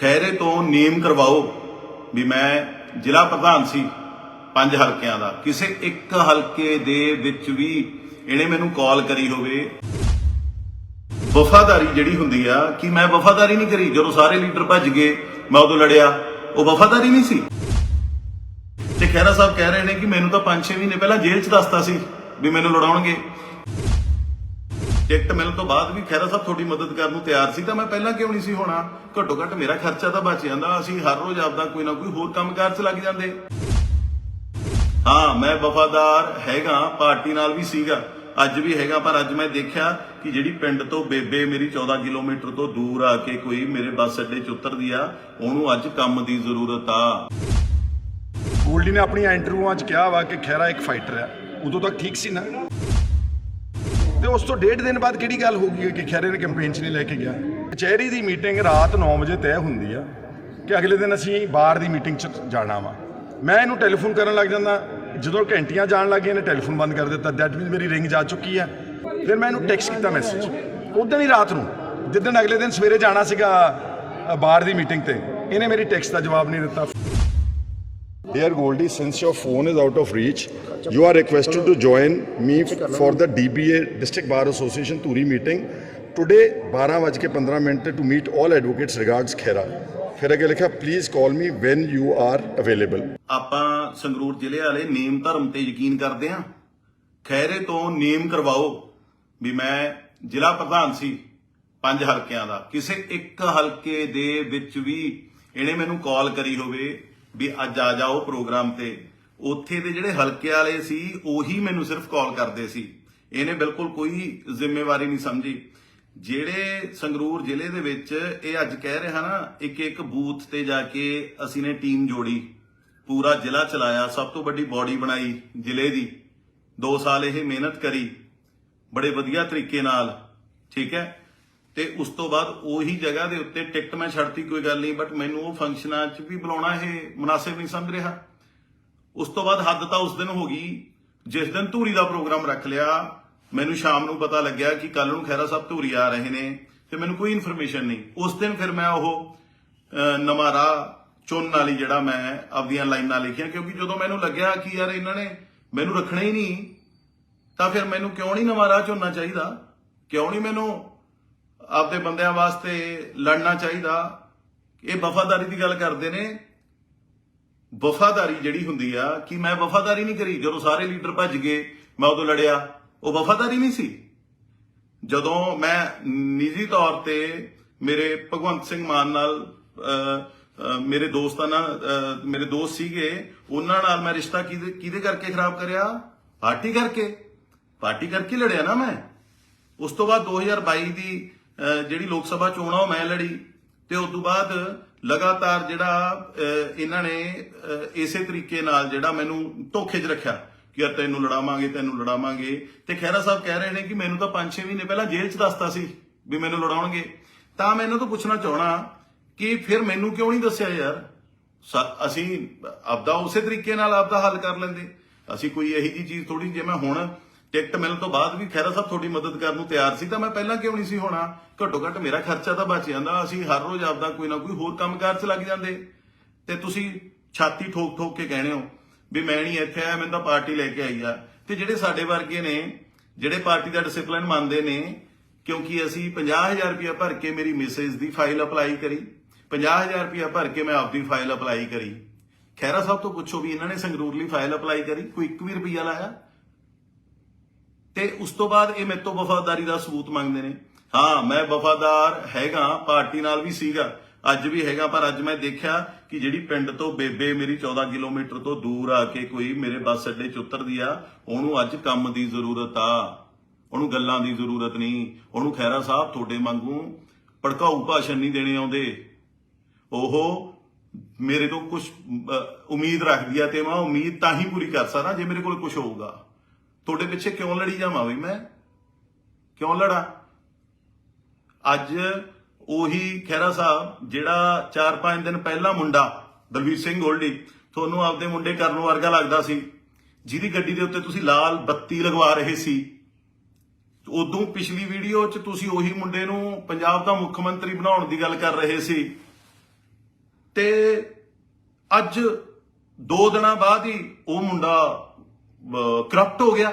ਖੈਰੇ ਤੋਂ ਨੇਮ ਕਰਵਾਓ ਵੀ ਮੈਂ ਜ਼ਿਲ੍ਹਾ ਪ੍ਰਧਾਨ ਸੀ, ਪੰਜ ਹਲਕਿਆਂ ਦਾ। ਕਿਸੇ ਇੱਕ ਹਲਕੇ ਦੇ ਵਿੱਚ ਵੀ ਇਹਨੇ ਮੈਨੂੰ ਕਾਲ ਕਰੀ ਹੋਵੇ। ਵਫਾਦਾਰੀ ਜਿਹੜੀ ਹੁੰਦੀ ਆ, ਕਿ ਮੈਂ ਵਫਾਦਾਰੀ ਨਹੀਂ ਕਰੀ, ਜਦੋਂ ਸਾਰੇ ਲੀਡਰ ਭੱਜ ਗਏ, ਮੈਂ ਉਦੋਂ ਲੜਿਆ। ਉਹ ਵਫਾਦਾਰੀ ਨਹੀਂ ਸੀ। ਤੇ ਖਹਿਰਾ ਸਾਹਿਬ ਕਹਿ ਰਹੇ ਨੇ ਕਿ ਮੈਨੂੰ ਤਾਂ 5-6 ਮਹੀਨੇ ਪਹਿਲਾਂ ਜੇਲ੍ਹ 'ਚ ਦੱਸਤਾ ਸੀ ਵੀ ਮੈਨੂੰ ਲੜਾਉਣਗੇ। ਟਿਕਟ ਮਿਲਣ ਤੋਂ ਬਾਅਦ ਵੀ ਖਹਿਰਾ ਸਾਹਿਬ ਤੁਹਾਡੀ ਮਦਦ ਕਰਨ ਨੂੰ ਤਿਆਰ ਸੀ ਤਾਂ ਮੈਂ ਪਹਿਲਾਂ ਕਿਉਂ ਨਹੀਂ ਸੀ ਹੋਣਾ? ਘੱਟੋ ਘੱਟ ਮੇਰਾ ਖਰਚਾ ਤਾਂ ਬਚ ਜਾਂਦਾ, ਅਸੀਂ ਹਰ ਰੋਜ਼ ਆਪਦਾ ਕੋਈ ਨਾ ਕੋਈ ਹੋਰ ਕੰਮਕਾਰ 'ਚ ਲੱਗ ਜਾਂਦੇ। ਹਾਂ, ਮੈਂ ਵਫਾਦਾਰ ਹੈਗਾ, ਪਾਰਟੀ ਨਾਲ ਵੀ ਸੀਗਾ। ਅੱਜ ਵੀ ਹੈਗਾ, ਪਰ ਅੱਜ ਮੈਂ ਦੇਖਿਆ ਕਿ ਜਿਹੜੀ ਪਿੰਡ ਤੋਂ ਬੇਬੇ ਮੇਰੀ 14 ਕਿਲੋਮੀਟਰ ਤੋਂ ਦੂਰ ਆ ਕੇ ਕੋਈ ਮੇਰੇ ਬੱਸ ਅੱਡੇ 'ਚ ਉਤਰਦੀ ਆ, ਉਹਨੂੰ ਅੱਜ ਕੰਮ ਦੀ ਜ਼ਰੂਰਤ ਆ। ਗੋਲਡੀ ਨੇ ਆਪਣੀਆਂ ਇੰਟਰਵਿਊਆਂ 'ਚ ਕਿਹਾ ਵਾ ਕਿ ਖੈਰਾ ਇੱਕ ਫਾਈਟਰ ਆ। ਉਦੋਂ ਤੱਕ ਠੀਕ ਸੀ ਨਾ? ਤੇ ਉਸ ਤੋਂ ਡੇਢ ਦਿਨ ਬਾਅਦ ਕਿਹੜੀ ਗੱਲ ਹੋ ਗਈ ਕਿ ਖੈਰੇ ਨੇ ਕੈਂਪੇਨ 'ਚ ਨਹੀਂ ਲੈ ਕੇ ਗਿਆ? ਕਚਹਿਰੀ ਦੀ ਮੀਟਿੰਗ ਰਾਤ 9 ਵਜੇ ਤੈਅ ਹੁੰਦੀ ਆ ਕਿ ਅਗਲੇ ਦਿਨ ਅਸੀਂ ਬਾਹਰ ਦੀ ਮੀਟਿੰਗ 'ਚ ਜਾਣਾ ਵਾ। ਮੈਂ ਇਹਨੂੰ ਟੈਲੀਫੋਨ ਕਰਨ ਲੱਗ ਜਾਂਦਾ। ਜਦੋਂ ਘੰਟੀਆਂ ਜਾਣ ਲੱਗੀਆਂ ਨੇ ਟੈਲੀਫੋਨ ਬੰਦ ਕਰ ਦਿੱਤਾ। ਦੈਟ ਮੀਨਸ ਮੇਰੀ ਰਿੰਗ ਜਾ ਚੁੱਕੀ ਆ। ਫਿਰ ਮੈਂ ਇਹਨੂੰ ਟੈਕਸਟ ਕੀਤਾ ਮੈਸੇਜ ਉਦੋਂ ਹੀ ਰਾਤ ਨੂੰ, ਜਿੱਦਣ ਅਗਲੇ ਦਿਨ ਸਵੇਰੇ ਜਾਣਾ ਸੀਗਾ ਬਾਹਰ ਦੀ ਮੀਟਿੰਗ ਤੇ, ਇਹਨੇ ਮੇਰੀ ਟੈਕਸਟ ਦਾ ਜਵਾਬ ਨਹੀਂ ਦਿੱਤਾ। Dear Goldie, since your phone is out of reach, you are requested to join me for the DBA District Bar Association Turi meeting today 12:15 minute to meet all advocates regards Khera. ਫਿਰ ਅੱਗੇ ਲਿਖਿਆ please call me when you are available ਆਪਾਂ ਸੰਗਰੂਰ ਜ਼ਿਲ੍ਹੇ ਵਾਲੇ ਨੇਮ ਧਰਮ ਤੇ ਯਕੀਨ ਕਰਦੇ ਹਾਂ ਖੈਰੇ ਤੋਂ ਨੇਮ ਕਰਵਾਓ ਵੀ ਮੈਂ ਜ਼ਿਲ੍ਹਾ ਪ੍ਰਧਾਨ ਸੀ ਪੰਜ ਹਲਕਿਆਂ ਦਾ ਕਿਸੇ ਇੱਕ ਹਲਕੇ ਦੇ ਵਿੱਚ ਵੀ ਇਹਨੇ ਮੈਨੂੰ ਕਾਲ ਕਰੀ ਹੋਵੇ ਵੀ ਅੱਜ ਆ ਜਾਓ ਪ੍ਰੋਗਰਾਮ ਤੇ। ਉੱਥੇ ਦੇ ਜਿਹੜੇ ਹਲਕੇ ਵਾਲੇ ਸੀ, ਉਹੀ ਮੈਨੂੰ ਸਿਰਫ ਕਾਲ ਕਰਦੇ ਸੀ। ਇਹਨੇ ਬਿਲਕੁਲ ਕੋਈ ਜ਼ਿੰਮੇਵਾਰੀ ਨਹੀਂ ਸਮਝੀ। ਜਿਹੜੇ ਸੰਗਰੂਰ ਜ਼ਿਲ੍ਹੇ ਦੇ ਵਿੱਚ ਇਹ ਅੱਜ ਕਹਿ ਰਿਹਾ ਨਾ, ਇੱਕ ਇੱਕ ਬੂਥ ਤੇ ਜਾ ਕੇ ਅਸੀਂ ਨੇ ਟੀਮ ਜੋੜੀ। ਪੂਰਾ ਜ਼ਿਲ੍ਹਾ ਚਲਾਇਆ, ਸਭ ਤੋਂ ਵੱਡੀ ਬਾਡੀ ਬਣਾਈ ਜ਼ਿਲ੍ਹੇ ਦੀ। 2 ਸਾਲ ਇਹ ਮਿਹਨਤ ਕਰੀ, ਬੜੇ ਵਧੀਆ ਤਰੀਕੇ ਨਾਲ, ਠੀਕ ਹੈ? ਤੇ ਉਸ ਤੋਂ ਬਾਅਦ ਉਹੀ ਜਗ੍ਹਾ ਦੇ ਉੱਤੇ ਟਿਕਟ ਮੈਂ ਛੱਡਤੀ ਕੋਈ ਗੱਲ ਨਹੀਂ ਬਟ ਮੈਨੂੰ ਉਹ ਫੰਕਸ਼ਨਾਂ 'ਚ ਵੀ ਬੁਲਾਉਣਾ ਇਹ ਮੁਨਾਸਿਬ ਨਹੀਂ ਸਮਝ ਰਿਹਾ। ਉਸ ਤੋਂ ਬਾਅਦ ਹੱਦ ਤਾਂ ਉਸ ਦਿਨ ਹੋ ਗਈ ਜਿਸ ਦਿਨ ਧੂਰੀ ਦਾ ਪ੍ਰੋਗਰਾਮ ਰੱਖ ਲਿਆ ਮੈਨੂੰ ਸ਼ਾਮ ਨੂੰ ਪਤਾ ਲੱਗਿਆ ਕਿ ਕੱਲ ਨੂੰ ਖੈਰਾ ਸਾਹਿਬ ਧੂਰੀ ਆ ਰਹੇ ਨੇ ਤੇ ਮੈਨੂੰ ਕੋਈ ਇਨਫੋਰਮੇਸ਼ਨ ਨਹੀਂ। ਉਸ ਦਿਨ ਫਿਰ ਮੈਂ ਉਹ ਅਹ, ਨਵਾਂ ਚੁਣਨ ਵਾਲੀ ਜਿਹੜਾ ਮੈਂ ਆਪਦੀਆਂ ਲਾਈਨਾਂ ਲਿਖੀਆਂ ਕਿਉਂਕਿ ਜਦੋਂ ਮੈਨੂੰ ਲੱਗਿਆ ਕਿ ਯਾਰ ਇਹਨਾਂ ਨੇ ਮੈਨੂੰ ਰੱਖਣਾ ਹੀ ਨਹੀਂ ਤਾਂ ਫਿਰ ਮੈਨੂੰ ਕਿਉਂ ਨਹੀਂ ਨਵਾਰਾ ਰਾਹ ਚੁਣਨਾ ਚਾਹੀਦਾ? ਕਿਉਂ ਨਹੀਂ ਮੈਨੂੰ ਆਪਦੇ ਬੰਦਿਆਂ ਵਾਸਤੇ ਲੜਨਾ ਚਾਹੀਦਾ। ਇਹ ਵਫਾਦਾਰੀ ਦੀ ਗੱਲ ਕਰਦੇ ਨੇ। ਵਫਾਦਾਰੀ ਜਿਹੜੀ ਹੁੰਦੀ ਆ ਕਿ ਮੈਂ ਵਫਾਦਾਰੀ ਨਹੀਂ ਕਰੀ ਜਦੋਂ ਸਾਰੇ ਲੀਡਰ ਭੱਜ ਗਏ ਮੈਂ ਉਦੋਂ ਲੜਿਆ। ਉਹ ਵਫਾਦਾਰੀ ਨਹੀਂ ਸੀ। ਜਦੋਂ ਮੈਂ ਨਿੱਜੀ ਤੌਰ ਤੇ ਮੇਰੇ ਭਗਵੰਤ ਸਿੰਘ ਮਾਨ ਨਾਲ ਅਹ, ਮੇਰੇ ਦੋਸਤਾਂ ਨਾਲ ਅਹ, ਮੇਰੇ ਦੋਸਤ ਸੀਗੇ ਉਹਨਾਂ ਨਾਲ ਮੈਂ ਰਿਸ਼ਤਾ ਕਿਹਦੇ ਕਿਹਦੇ ਕਰਕੇ ਖਰਾਬ ਕਰਿਆ? ਪਾਰਟੀ ਕਰਕੇ। ਪਾਰਟੀ ਕਰਕੇ ਲੜਿਆ ਨਾ ਮੈਂ। ਉਸ ਤੋਂ ਬਾਅਦ 2022 ਦੀ ਜਿਹੜੀ ਲੋਕ ਸਭਾ ਚੋਣ ਆ ਉਹ ਮੈਂ ਲੜੀ ਤੇ ਉਸ ਤੋਂ ਬਾਅਦ ਲਗਾਤਾਰ ਜਿਹੜਾ ਇਹਨਾਂ ਨੇ ਇਸੇ ਤਰੀਕੇ ਨਾਲ ਜਿਹੜਾ ਮੈਨੂੰ ਧੋਖੇ 'ਚ ਰੱਖਿਆ ਕਿ ਯਾਰ ਤੈਨੂੰ ਲੜਾਵਾਂਗੇ ਤੈਨੂੰ ਲੜਾਵਾਂਗੇ। ਤੇ ਖਹਿਰਾ ਸਾਹਿਬ ਕਹਿ ਰਹੇ ਨੇ ਕਿ ਮੈਨੂੰ ਤਾਂ 5-6 ਮਹੀਨੇ ਪਹਿਲਾਂ ਜੇਲ੍ਹ 'ਚ ਦੱਸਤਾ ਸੀ ਵੀ ਮੈਨੂੰ ਲੜਾਉਣਗੇ। ਤਾਂ ਮੈਂ ਇਹਨਾਂ ਤੋਂ ਪੁੱਛਣਾ ਚਾਹਣਾ ਕਿ ਫਿਰ ਮੈਨੂੰ ਕਿਉਂ ਨਹੀਂ ਦੱਸਿਆ ਯਾਰ? ਅਸੀਂ ਆਪਦਾ ਉਸੇ ਤਰੀਕੇ ਨਾਲ ਆਪਦਾ ਹੱਲ ਕਰ ਲੈਂਦੇ। ਅਸੀਂ ਕੋਈ ਇਹੀ ਜੀ ਚੀਜ਼ ਥੋੜੀ ਜੇ ਮੈਂ ਹੁਣ ਟਿਕਟ ਮਿਲਣ ਤੋਂ ਬਾਅਦ ਵੀ ਖੈਰਾ ਸਾਹਿਬ ਤੁਹਾਡੀ ਮਦਦ ਕਰਨ ਨੂੰ ਤਿਆਰ ਸੀ ਤਾਂ ਮੈਂ ਪਹਿਲਾਂ ਕਿਉਂ ਨਹੀਂ ਸੀ ਹੋਣਾ? ਘੱਟੋ ਘੱਟ ਮੇਰਾ ਖਰਚਾ ਤਾਂ ਬਚ ਜਾਂਦਾ। ਅਸੀਂ ਹਰ ਰੋਜ਼ ਆਪਦਾ ਕੋਈ ਨਾ ਕੋਈ ਹੋਰ ਕੰਮਕਾਰ 'ਚ ਲੱਗ ਜਾਂਦੇ। ਤੇ ਤੁਸੀਂ ਛਾਤੀ ਠੋਕ ਠੋਕ ਕੇ ਕਹਿਣੇ ਹੋ ਵੀ ਮੈਂ ਨਹੀਂ ਇੱਥੇ ਆਇਆ, ਮੈਨੂੰ ਤਾਂ ਪਾਰਟੀ ਲੈ ਕੇ ਆਈ ਆ। ਤੇ ਜਿਹੜੇ ਸਾਡੇ ਵਰਗੇ ਨੇ, ਜਿਹੜੇ ਪਾਰਟੀ ਦਾ ਡਿਸਪਲਿਨ ਮੰਨਦੇ ਨੇ, ਕਿਉਂਕਿ ਅਸੀਂ 50000 ਰੁਪਇਆ ਭਰ ਕੇ ਮੇਰੀ ਮਿਸਿਸ ਦੀ ਫਾਈਲ ਅਪਲਾਈ ਕਰੀ 50000 ਰੁਪਇਆ ਭਰ ਕੇ ਮੈਂ ਆਪਦੀ ਫਾਈਲ ਅਪਲਾਈ ਕਰੀ। ਖੈਰਾ ਸਾਹਿਬ ਤੋਂ ਪੁੱਛੋ ਵੀ ਇਹਨਾਂ ਨੇ ਸੰਗਰੂਰ ਲਈ ਫਾਈਲ ਅਪਲਾਈ ਕਰੀ, ਕੋਈ ਇੱਕ ਵੀ ਰੁਪਈਆ ਲਾਇਆ? ਤੇ ਉਸ ਤੋਂ ਬਾਅਦ ਇਹ ਮੇਰੇ ਤੋਂ ਵਫਾਦਾਰੀ ਦਾ ਸਬੂਤ ਮੰਗਦੇ ਨੇ। ਹਾਂ, ਮੈਂ ਵਫਾਦਾਰ ਹੈਗਾ, ਪਾਰਟੀ ਨਾਲ ਵੀ ਸੀਗਾ। ਅੱਜ ਵੀ ਹੈਗਾ, ਪਰ ਅੱਜ ਮੈਂ ਦੇਖਿਆ ਕਿ ਜਿਹੜੀ ਪਿੰਡ ਤੋਂ ਬੇਬੇ ਮੇਰੀ 14 ਕਿਲੋਮੀਟਰ ਤੋਂ ਦੂਰ ਆ ਕੇ ਕੋਈ ਮੇਰੇ ਬੱਸ ਅੱਡੇ 'ਚ ਉਤਰਦੀ ਆ, ਉਹਨੂੰ ਅੱਜ ਕੰਮ ਦੀ ਜ਼ਰੂਰਤ ਆ। ਉਹਨੂੰ ਗੱਲਾਂ ਦੀ ਜ਼ਰੂਰਤ ਨਹੀਂ। ਉਹਨੂੰ ਖੈਰਾ ਸਾਹਿਬ ਤੁਹਾਡੇ ਵਾਂਗੂ ਭੜਕਾਊ ਭਾਸ਼ਣ ਨਹੀਂ ਦੇਣੇ ਆਉਂਦੇ। ਉਹ ਮੇਰੇ ਤੋਂ ਕੁਝ ਉਮੀਦ ਰੱਖਦੀ ਆ ਤੇ ਮੈਂ ਉਮੀਦ ਤਾਂ ਹੀ ਪੂਰੀ ਕਰ ਸਕਦਾ ਜੇ ਮੇਰੇ ਕੋਲ ਕੁਝ ਹੋਊਗਾ। ਤੁਹਾਡੇ ਪਿੱਛੇ ਕਿਉਂ ਲੜੀ ਜਾਵਾਂ ਵੀ ਮੈਂ? ਕਿਉਂ ਲੜਾ? ਅੱਜ ਉਹੀ ਖਹਿਰਾ ਸਾਹਿਬ, ਜਿਹੜਾ 4-5 ਦਿਨ ਪਹਿਲਾਂ ਮੁੰਡਾ ਦਲਵੀਰ ਸਿੰਘ ਗੋਲਡੀ, ਤੁਹਾਨੂੰ ਆਪਦੇ ਮੁੰਡੇ ਕਰਨ ਵਰਗਾ ਲੱਗਦਾ ਸੀ। ਜਿਹਦੀ ਗੱਡੀ ਦੇ ਉੱਤੇ ਤੁਸੀਂ ਲਾਲ ਬੱਤੀ ਲਗਵਾ ਰਹੇ ਸੀ। ਉਦੋਂ ਪਿਛਲੀ ਵੀਡੀਓ 'ਚ ਤੁਸੀਂ ਉਹੀ ਮੁੰਡੇ ਨੂੰ ਪੰਜਾਬ ਦਾ ਮੁੱਖ ਮੰਤਰੀ ਬਣਾਉਣ ਦੀ ਗੱਲ ਕਰ ਰਹੇ ਸੀ। ਤੇ ਅੱਜ ਦੋ ਦਿਨਾਂ ਬਾਅਦ ਹੀ ਉਹ ਮੁੰਡਾ ਕਰਪਟ ਹੋ ਗਿਆ।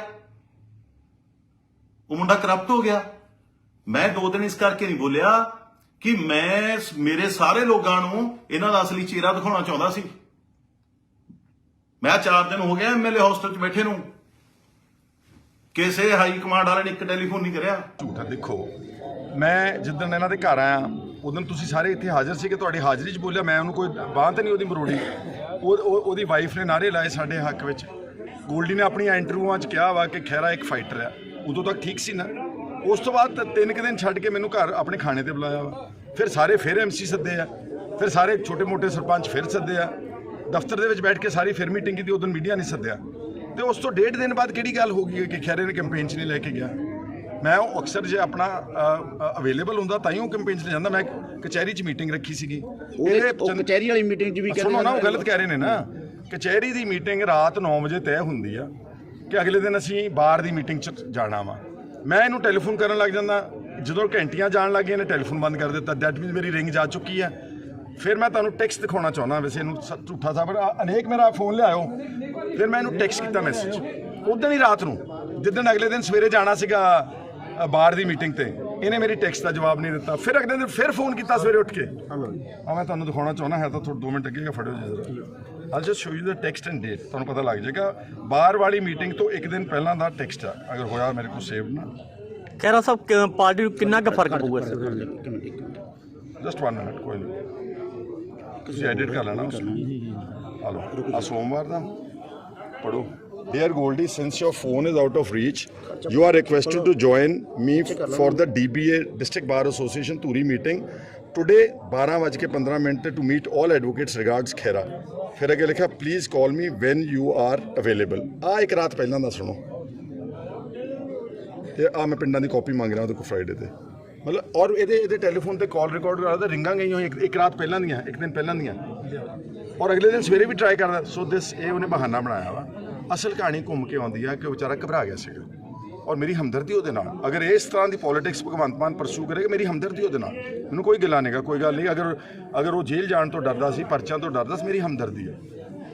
ਉਹ ਮੁੰਡਾ ਕਰਪਟ ਹੋ ਗਿਆ। ਮੈਂ ਦੋ ਦਿਨ ਇਸ ਕਰਕੇ ਨਹੀਂ ਬੋਲਿਆ ਕਿ ਮੈਂ ਮੇਰੇ ਸਾਰੇ ਲੋਕਾਂ ਨੂੰ ਇਹਨਾਂ ਦਾ ਅਸਲੀ ਚਿਹਰਾ ਦਿਖਾਉਣਾ ਚਾਹੁੰਦਾ ਸੀ। ਮੈਂ ਚਾਰ ਦਿਨ ਹੋ ਗਿਆ ਐਮਐਲਏ ਹੌਸਟਲ 'ਚ ਬੈਠੇ ਨੂੰ। ਕਿਸੇ ਹਾਈ ਕਮਾਂਡ ਵਾਲੇ ਨੇ ਇੱਕ ਟੈਲੀਫੋਨ ਨਹੀਂ ਕਰਿਆ। ਝੂਠਾ ਦੇਖੋ, ਮੈਂ ਜਿੱਦਣ ਇਹਨਾਂ ਦੇ ਘਰ ਆਇਆ ਉਦੋਂ ਤੁਸੀਂ ਸਾਰੇ ਇੱਥੇ ਹਾਜ਼ਰ ਸੀ ਕਿ ਤੁਹਾਡੀ ਹਾਜ਼ਰੀ 'ਚ ਬੋਲਿਆ, ਮੈਂ ਉਹਨੂੰ ਕੋਈ ਬਾਂਹ ਤੇ ਨਹੀਂ ਉਹਦੀ ਮਰੋੜੀ। ਉਹ- ਉਹਦੀ ਵਾਈਫ ਨੇ ਨਾਰੇ ਲਾਏ ਸਾਡੇ ਹੱਕ ਵਿੱਚ। ਗੋਲਡੀ ਨੇ ਆਪਣੀਆਂ ਇੰਟਰਵਿਊਆਂ 'ਚ ਕਿਹਾ ਵਾ ਕਿ ਖੈਰਾ ਇੱਕ ਫਾਈਟਰ ਆ। ਉਦੋਂ ਤੱਕ ਠੀਕ ਸੀ ਨਾ। ਉਸ ਤੋਂ ਬਾਅਦ ਤਿੰਨ ਕੁ ਦਿਨ ਛੱਡ ਕੇ ਮੈਨੂੰ ਘਰ ਆਪਣੇ ਖਾਣੇ ਤੇ ਬੁਲਾਇਆ ਵਾ। ਫਿਰ ਸਾਰੇ ਫਿਰ ਐਮਸੀ ਸੱਦੇ ਆ। ਫਿਰ ਸਾਰੇ ਛੋਟੇ-ਮੋਟੇ ਸਰਪੰਚ ਫਿਰ ਸੱਦੇ ਆ। ਦਫ਼ਤਰ ਦੇ ਵਿੱਚ ਬੈਠ ਕੇ ਸਾਰੀ ਫਿਰ ਮੀਟਿੰਗ ਕੀਤੀ ਉਦੋਂ ਮੀਡੀਆ ਨਹੀਂ ਸੱਦਿਆ। ਤੇ ਉਸ ਤੋਂ ਡੇਢ ਦਿਨ ਬਾਅਦ ਕਿਹੜੀ ਗੱਲ ਹੋ ਗਈ ਕਿ ਖੈਰੇ ਨੇ ਕੈਂਪੇਨ 'ਚ ਨਹੀਂ ਲੈ ਕੇ ਗਿਆ? ਮੈਂ ਉਹ ਅਕਸਰ ਜੇ ਆਪਣਾ ਅਵੇਲੇਬਲ ਹੁੰਦਾ ਤਾਂ ਹੀ ਉਹ ਕੈਂਪੇਨ 'ਚ ਜਾਂਦਾ। ਮੈਂ ਕਚਹਿਰੀ 'ਚ ਮੀਟਿੰਗ ਰੱਖੀ ਸੀਗੀ। ਉਹ ਕਚਹਿਰੀ ਵਾਲੀ ਮੀਟਿੰਗ 'ਚ ਵੀ ਸੁਣੋ ਨਾ ਉਹ ਗਲਤ ਕਹਿ ਰਹੇ ਨੇ ਨਾ। ਕਚਹਿਰੀ ਦੀ ਮੀਟਿੰਗ ਰਾਤ 9 ਵਜੇ ਤੈਅ ਹੁੰਦੀ ਆ ਕਿ ਅਗਲੇ ਦਿਨ ਅਸੀਂ ਬਾਹਰ ਦੀ ਮੀਟਿੰਗ 'ਚ ਜਾਣਾ ਵਾ। ਮੈਂ ਇਹਨੂੰ ਟੈਲੀਫੋਨ ਕਰਨ ਲੱਗ ਜਾਂਦਾ। ਜਦੋਂ ਘੰਟੀਆਂ ਜਾਣ ਲੱਗੀਆਂ ਨੇ ਟੈਲੀਫੋਨ ਬੰਦ ਕਰ ਦਿੱਤਾ। ਦੈਟ ਮੀਨਸ ਮੇਰੀ ਰਿੰਗ ਜਾ ਚੁੱਕੀ ਆ। ਫਿਰ ਮੈਂ ਤੁਹਾਨੂੰ ਟੈਕਸਟ ਦਿਖਾਉਣਾ ਚਾਹੁੰਦਾ। ਵੈਸੇ ਇਹਨੂੰ ਸ- ਝੂਠਾ ਸਾਬਰ ਅਨੇਕ ਮੇਰਾ ਫੋਨ ਲਿਆਓ ਫਿਰ ਮੈਂ ਇਹਨੂੰ ਟੈਕਸਟ ਕੀਤਾ ਮੈਸੇਜ ਉਦੋਂ ਹੀ ਰਾਤ ਨੂੰ ਜਿੱਦਣ ਅਗਲੇ ਦਿਨ ਸਵੇਰੇ ਜਾਣਾ ਸੀਗਾ ਬਾਹਰ ਦੀ ਮੀਟਿੰਗ ਤੇ ਇਹਨੇ ਮੇਰੀ ਟੈਕਸਟ ਦਾ ਜਵਾਬ ਨਹੀਂ ਦਿੱਤਾ। ਫਿਰ ਅਗਲੇ ਦਿਨ ਫਿਰ ਫੋਨ ਕੀਤਾ ਸਵੇਰੇ ਉੱਠ ਕੇ। ਆ ਮੈਂ ਤੁਹਾਨੂੰ ਦਿਖਾਉਣਾ ਚਾਹੁੰਦਾ। ਹੈ ਤਾਂ ਥੋੜਾ 2 ਮਿੰਟ ਅੱਗੇ ਫੜਿਓ ਜੀ ਜ਼ਰਾ। I'll just show you the text and date ਤੁਹਾਨੂੰ ਪਤਾ ਲੱਗ ਜਾਏਗਾ ਬਾਹਰ ਵਾਲੀ ਮੀਟਿੰਗ ਤੋਂ ਇੱਕ ਦਿਨ ਪਹਿਲਾਂ ਦਾ ਟੈਕਸਟ ਆ ਅਗਰ ਹੋਇਆ ਮੇਰੇ ਕੋਲ ਸੇਵ ਨਾ। ਖੈਰਾ ਸਾਹਿਬ ਪਾਰਟੀ ਨੂੰ ਕਿੰਨਾ ਕੁ ਫ਼ਰਕ ਪਊਗਾ ਇਸ? ਜਸਟ 1 ਮਿੰਟ ਕੋਈ ਨਹੀਂ। ਤੁਸੀਂ ਐਡਿਟ ਕਰ ਲੈਣਾ ਉਸ ਨੂੰ। ਹਲੋ ਆ ਸੋਮਵਾਰ ਦਾ ਪੜੋ Dear Goldie, since your phone is out of reach, you are requested to join me for the DBA District Bar Association Turi meeting today 12:15 minute to meet all advocates regards Khera. ਫਿਰ ਅੱਗੇ ਲਿਖਿਆ please call me when you are available. ਆ ਇੱਕ ਰਾਤ ਪਹਿਲਾਂ ਦਾ ਸੁਣੋ ਤੇ ਆ ਮੈਂ ਪਿੰਡਾਂ ਦੀ ਕਾਪੀ ਮੰਗ ਰਿਹਾ ਉਹਦੇ ਕੋਲ ਫਰਾਈਡੇ ਤੇ ਮਤਲਬ ਔਰ ਇਹਦੇ ਇਹਦੇ ਟੈਲੀਫੋਨ ਤੇ ਕਾਲ ਰਿਕਾਰਡ ਕਰਾਦਾ ਰਿੰਗਾਂ ਗਈਆਂ ਹੋਈਆਂ ਇੱਕ, ਇੱਕ ਰਾਤ ਪਹਿਲਾਂ ਦੀਆਂ ਇੱਕ ਦਿਨ ਪਹਿਲਾਂ ਦੀਆਂ ਔਰ ਅਗਲੇ ਦਿਨ ਸਵੇਰੇ ਵੀ ਟਰਾਈ ਕਰਦਾ ਸੋ ਦਿਸ ਇਹ ਉਹਨੇ ਬਹਾਨਾ ਬਣਾਇਆ ਵਾ ਅਸਲ ਕਹਾਣੀ ਘੁੰਮ ਕੇ ਆਉਂਦੀ ਆ ਕਿ ਉਹ ਵਿਚਾਰਾ ਘਬਰਾ ਗਿਆ ਸੀਗਾ। ਔਰ ਮੇਰੀ ਹਮਦਰਦੀ ਉਹਦੇ ਨਾਲ। ਅਗਰ ਇਸ ਤਰ੍ਹਾਂ ਦੀ ਪੋਲਿਟਿਕਸ ਭਗਵੰਤ ਮਾਨ ਪਰਸੂ ਕਰੇਗਾ, ਮੇਰੀ ਹਮਦਰਦੀ ਉਹਦੇ ਨਾਲ। ਮੈਨੂੰ ਕੋਈ ਗਿਲਾ ਨਹੀਂਗਾ, ਕੋਈ ਗੱਲ ਨਹੀਂ। ਅਗਰ ਅਗਰ ਉਹ ਜੇਲ੍ਹ ਜਾਣ ਤੋਂ ਡਰਦਾ ਸੀ ਪਰਚਾਂ ਤੋਂ ਡਰਦਾ ਸੀ, ਮੇਰੀ ਹਮਦਰਦੀ ਹੈ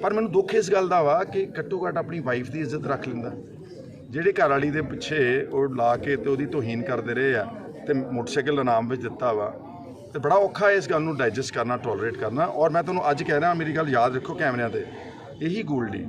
ਪਰ ਮੈਨੂੰ ਦੁੱਖ ਇਸ ਗੱਲ ਦਾ ਵਾ ਕਿ ਘੱਟੋ ਘੱਟ ਆਪਣੀ ਵਾਈਫ ਦੀ ਇੱਜ਼ਤ ਰੱਖ ਲੈਂਦਾ। ਜਿਹੜੇ ਘਰ ਵਾਲੀ ਦੇ ਪਿੱਛੇ ਉਹ ਲਾ ਕੇ ਤੇ ਉਹਦੀ ਤੋਹੀਨ ਕਰਦੇ ਰਹੇ ਆ ਤੇ ਮੋਟਰਸਾਈਕਲ ਇਨਾਮ ਵਿੱਚ ਦਿੱਤਾ ਵਾ। ਤੇ ਬੜਾ ਔਖਾ ਇਸ ਗੱਲ ਨੂੰ ਡਾਈਜੈਸਟ ਕਰਨਾ ਟੋਲਰੇਟ ਕਰਨਾ। ਔਰ ਮੈਂ ਤੁਹਾਨੂੰ ਅੱਜ ਕਹਿ ਰਿਹਾ, ਮੇਰੀ ਗੱਲ ਯਾਦ ਰੱਖੋ ਕੈਮਰਿਆਂ ਤੇ। ਇਹੀ ਗੋਲਡੀ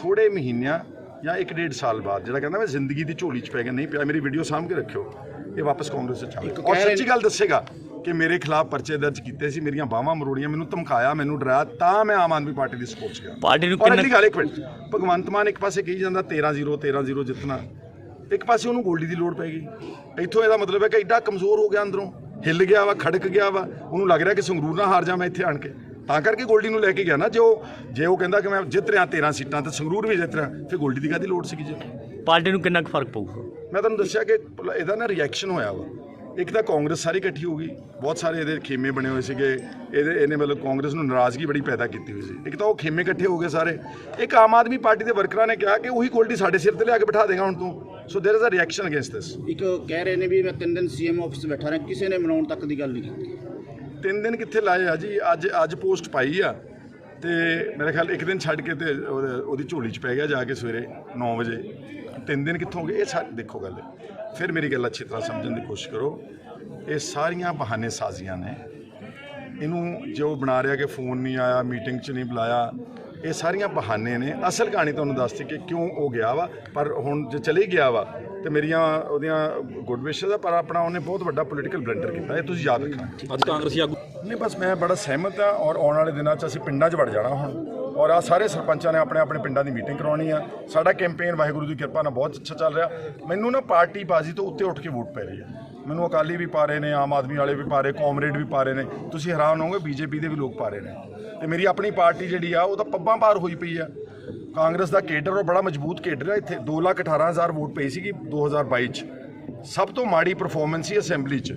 ਥੋੜੇ ਮਹੀਨਿਆਂ ਜਾਂ ਇੱਕ ਡੇਢ ਸਾਲ ਬਾਅਦ ਜਿਹੜਾ ਕਹਿੰਦਾ ਮੈਂ ਜ਼ਿੰਦਗੀ ਦੀ ਝੋਲੀ 'ਚ ਪੈ ਗਿਆ ਨਹੀਂ ਪਿਆ ਮੇਰੀ ਵੀਡੀਓ ਸਾਂਭ ਕੇ ਰੱਖਿਓ ਇਹ ਵਾਪਸ ਕਾਂਗਰਸ 'ਚ ਆਵੇ। ਔਰ ਸੱਚੀ ਗੱਲ ਦੱਸੇਗਾ ਕਿ ਮੇਰੇ ਖਿਲਾਫ ਪਰਚੇ ਦਰਜ ਕੀਤੇ ਸੀ ਮੇਰੀਆਂ ਬਾਹਾਂ ਮਰੋੜੀਆਂ ਮੈਨੂੰ ਧਮਕਾਇਆ ਮੈਨੂੰ ਡਰਾਇਆ ਤਾਂ ਮੈਂ ਆਮ ਆਦਮੀ ਪਾਰਟੀ ਦੀ ਸਪੋਰਟ 'ਚ ਗਿਆ। ਪਾਰਟੀ ਨੂੰ ਕਿੰਨਾ ਗੱਲ ਇੱਕ ਮਿੰਟ ਭਗਵੰਤ ਮਾਨ ਇੱਕ ਪਾਸੇ ਕਹੀ ਜਾਂਦਾ 13-0 13-0 ਜਿੱਤਣਾ ਇੱਕ ਪਾਸੇ ਉਹਨੂੰ ਗੋਲਡੀ ਦੀ ਲੋੜ ਪੈ ਗਈ। ਇੱਥੋਂ ਇਹਦਾ ਮਤਲਬ ਹੈ ਕਿ ਐਡਾ ਕਮਜ਼ੋਰ ਹੋ ਗਿਆ ਅੰਦਰੋਂ ਹਿੱਲ ਗਿਆ ਵਾ ਖੜਕ ਗਿਆ ਵਾ ਉਹਨੂੰ ਲੱਗ ਰਿਹਾ ਕਿ ਸੰਗਰੂਰ ਨਾ ਹਾਰ ਜਾ ਮੈਂ ਇੱਥੇ ਆਣ ਕੇ। ਤਾਂ ਕਰਕੇ ਗੋਲਡੀ ਨੂੰ ਲੈ ਕੇ ਗਿਆ ਨਾ ਜੋ ਜੇ ਉਹ ਕਹਿੰਦਾ ਕਿ ਮੈਂ ਜਿੱਤ ਰਿਹਾ 13 ਸੀਟਾਂ ਤੇ ਸੰਗਰੂਰ ਵੀ ਜਿੱਤ ਰਿਹਾ ਫਿਰ ਗੋਲਡੀ ਦੀ ਕਾਹਦੀ ਲੋੜ ਸੀਗੀ ਜੀ ਪਾਰਟੀ ਨੂੰ ਕਿੰਨਾ ਕੁ ਫਰਕ ਪਊਗਾ ਮੈਂ ਤੁਹਾਨੂੰ ਦੱਸਿਆ ਕਿ ਭਲਾ ਇਹਦਾ ਨਾ ਰਿਐਕਸ਼ਨ ਹੋਇਆ ਵਾ ਇੱਕ ਤਾਂ ਕਾਂਗਰਸ ਸਾਰੀ ਇਕੱਠੀ ਹੋ ਗਈ ਬਹੁਤ ਸਾਰੇ ਇਹਦੇ ਖੇਮੇ ਬਣੇ ਹੋਏ ਸੀਗੇ ਇਹਦੇ ਇਹਨੇ ਮਤਲਬ ਕਾਂਗਰਸ ਨੂੰ ਨਾਰਾਜ਼ਗੀ ਬੜੀ ਪੈਦਾ ਕੀਤੀ ਹੋਈ ਸੀ ਇੱਕ ਤਾਂ ਉਹ ਖੇਮੇ ਇਕੱਠੇ ਹੋ ਗਏ ਸਾਰੇ ਇੱਕ ਆਮ ਆਦਮੀ ਪਾਰਟੀ ਦੇ ਵਰਕਰਾਂ ਨੇ ਕਿਹਾ ਕਿ ਉਹੀ ਗੋਲਡੀ ਸਾਡੇ ਸਿਰ ਤੇ ਲਿਆ ਕੇ ਬਿਠਾ ਦੇਗਾ ਹੁਣ ਤੂੰ so there is a reaction against this ਇੱਕ ਕਹਿ ਰਹੇ ਨੇ ਵੀ ਮੈਂ ਤਿੰਨ ਦਿਨ ਸੀਐਮ ਆਫਿਸ ਬੈਠਾ ਰਿਹਾ ਕਿਸੇ ਨੇ ਮਨਾਉਣ ਤੱਕ ਦੀ ਗੱਲ ਨਹੀਂ ਕੀਤੀ ਤਿੰਨ ਦਿਨ ਕਿੱਥੇ ਲਾਏ ਆ ਜੀ? ਅੱਜ ਅੱਜ ਪੋਸਟ ਪਾਈ ਆ ਤੇ ਮੇਰੇ ਖਿਆਲ ਇੱਕ ਦਿਨ ਛੱਡ ਕੇ ਤੇ ਉਹਦੀ ਝੋਲੀ 'ਚ ਪੈ ਗਿਆ ਜਾ ਕੇ ਸਵੇਰੇ 9 ਵਜੇ। ਤਿੰਨ ਦਿਨ ਕਿੱਥੋਂ ਹੋ ਗਏ? ਇਹ ਸਾ, ਦੇਖੋ ਗੱਲ। ਫਿਰ ਮੇਰੀ ਗੱਲ ਅੱਛੀ ਤਰ੍ਹਾਂ ਸਮਝਣ ਦੀ ਕੋਸ਼ਿਸ਼ ਕਰੋ। ਇਹ ਸਾਰੀਆਂ ਬਹਾਨੇ ਸਾਜ਼ੀਆਂ ਨੇ। ਇਹਨੂੰ ਜੋ ਬਣਾ ਰਿਹਾ ਕਿ ਫੋਨ ਨਹੀਂ ਆਇਆ, ਮੀਟਿੰਗ 'ਚ ਨਹੀਂ ਬੁਲਾਇਆ, ਇਹ ਸਾਰੀਆਂ ਬਹਾਨੇ ਨੇ। ਅਸਲ ਕਹਾਣੀ ਤੁਹਾਨੂੰ ਦੱਸਦੀ ਕਿ ਕਿਉਂ ਉਹ ਗਿਆ ਵਾ, ਪਰ ਹੁਣ ਜੇ ਚਲੇ ਗਿਆ ਵਾ ਤੇ ਮੇਰੀਆਂ ਉਹਦੀਆਂ ਗੁੱਡ ਵਿਸ਼ੇਸ ਆ ਪਰ ਆਪਣਾ ਉਹਨੇ ਬਹੁਤ ਵੱਡਾ ਪੋਲੀਟੀਕਲ ਬਲੰਡਰ ਕੀਤਾ ਇਹ ਤੁਸੀਂ ਯਾਦ ਰੱਖਣਾ। ਅੱਜ ਕਾਂਗਰਸੀ ਆਗੂ ਨਹੀਂ ਬਸ ਮੈਂ ਬੜਾ ਸਹਿਮਤ ਹਾਂ ਔਰ ਆਉਣ ਵਾਲੇ ਦਿਨਾਂ 'ਚ ਅਸੀਂ ਪਿੰਡਾਂ 'ਚ ਵੜ ਜਾਣਾ ਹੁਣ। ਔਰ ਆ ਸਾਰੇ ਸਰਪੰਚਾਂ ਨੇ ਆਪਣੇ ਆਪਣੇ ਪਿੰਡਾਂ ਦੀ ਮੀਟਿੰਗ ਕਰਾਉਣੀ ਆ। ਸਾਡਾ ਕੈਂਪੇਨ ਵਾਹਿਗੁਰੂ ਦੀ ਕਿਰਪਾ ਨਾਲ ਬਹੁਤ ਅੱਛਾ ਚੱਲ ਰਿਹਾ। ਮੈਨੂੰ ਨਾ ਪਾਰਟੀ ਬਾਜ਼ੀ ਤੋਂ ਉੱਤੇ ਉੱਠ ਕੇ ਵੋਟ ਪੈ ਰਹੀ ਹੈ ਮੈਨੂੰ ਅਕਾਲੀ ਵੀ ਪਾ ਰਹੇ ਨੇ ਆਮ ਆਦਮੀ ਵਾਲੇ ਵੀ ਪਾ ਰਹੇ ਕਾਮਰੇਡ ਵੀ ਪਾ ਰਹੇ ਨੇ। ਤੁਸੀਂ ਹੈਰਾਨ ਹੋਵੋਗੇ ਬੀਜੇਪੀ ਦੇ ਵੀ ਲੋਕ ਪਾ ਰਹੇ ਨੇ। ਤੇ ਮੇਰੀ ਆਪਣੀ ਪਾਰਟੀ ਜਿਹੜੀ ਆ ਉਹ ਤਾਂ ਪੱਬਾਂ ਪਾਰ ਹੋਈ ਪਈ ਆ। ਕਾਂਗਰਸ ਦਾ ਕੇਡਰ ਉਹ ਬੜਾ ਮਜ਼ਬੂਤ ਕੇਡਰ ਆ ਇੱਥੇ 218000 ਵੋਟ ਪਈ ਸੀਗੀ 2022 ਚ। ਸਭ ਤੋਂ ਮਾੜੀ ਪਰਫਾਰਮੈਂਸ ਸੀ ਅਸੈਂਬਲੀ ਚ।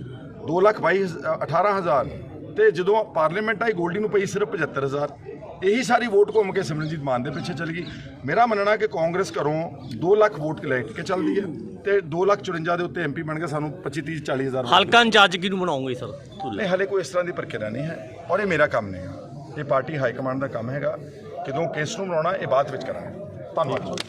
2 ਲੱਖ 22 18000 ਤੇ ਜਦੋਂ ਪਾਰਲੀਮੈਂਟ ਆਈ ਗੋਲਡੀ ਨੂੰ ਪਈ ਸਿਰਫ 75000 ਇਹੀ ਸਾਰੀ ਵੋਟ ਘੁੰਮ ਕੇ ਸਿਮਰਨਜੀਤ ਮਾਨ ਦੇ ਪਿੱਛੇ ਚੱਲ ਗਈ। ਮੇਰਾ ਮੰਨਣਾ ਕਿ ਕਾਂਗਰਸ ਘਰੋਂ 2 ਲੱਖ ਵੋਟ ਲੈ ਕੇ ਚੱਲਦੀ ਹੈ ਤੇ 2 ਲੱਖ 54 ਦੇ ਉੱਤੇ ਐਮਪੀ ਬਣ ਕੇ ਸਾਨੂੰ 25 30 40 ਹਜ਼ਾਰ ਹਲਕਾ ਇੰਚਾਰਜ ਕਿਹਨੂੰ ਬਣਾਉਂਗੇ ਸਰ? ਨਹੀਂ ਹਲੇ ਕੋਈ ਇਸ ਤਰ੍ਹਾਂ ਦੀ ਪ੍ਰਕਿਰਿਆ ਨਹੀਂ ਹੈ ਔਰ ਇਹ ਮੇਰਾ ਕੰਮ ਨਹੀਂ ਹੈ। ਇਹ ਪਾਰਟੀ ਹਾਈ ਕਮਾਂਡ ਦਾ ਕੰਮ ਹੈਗਾ। ਕਿਦੋਂ ਕੇਸ ਨੂੰ ਬਣਾਉਣਾ ਇਹ ਬਾਅਦ ਵਿੱਚ ਕਰਾਂਗੇ। ਧੰਨਵਾਦ।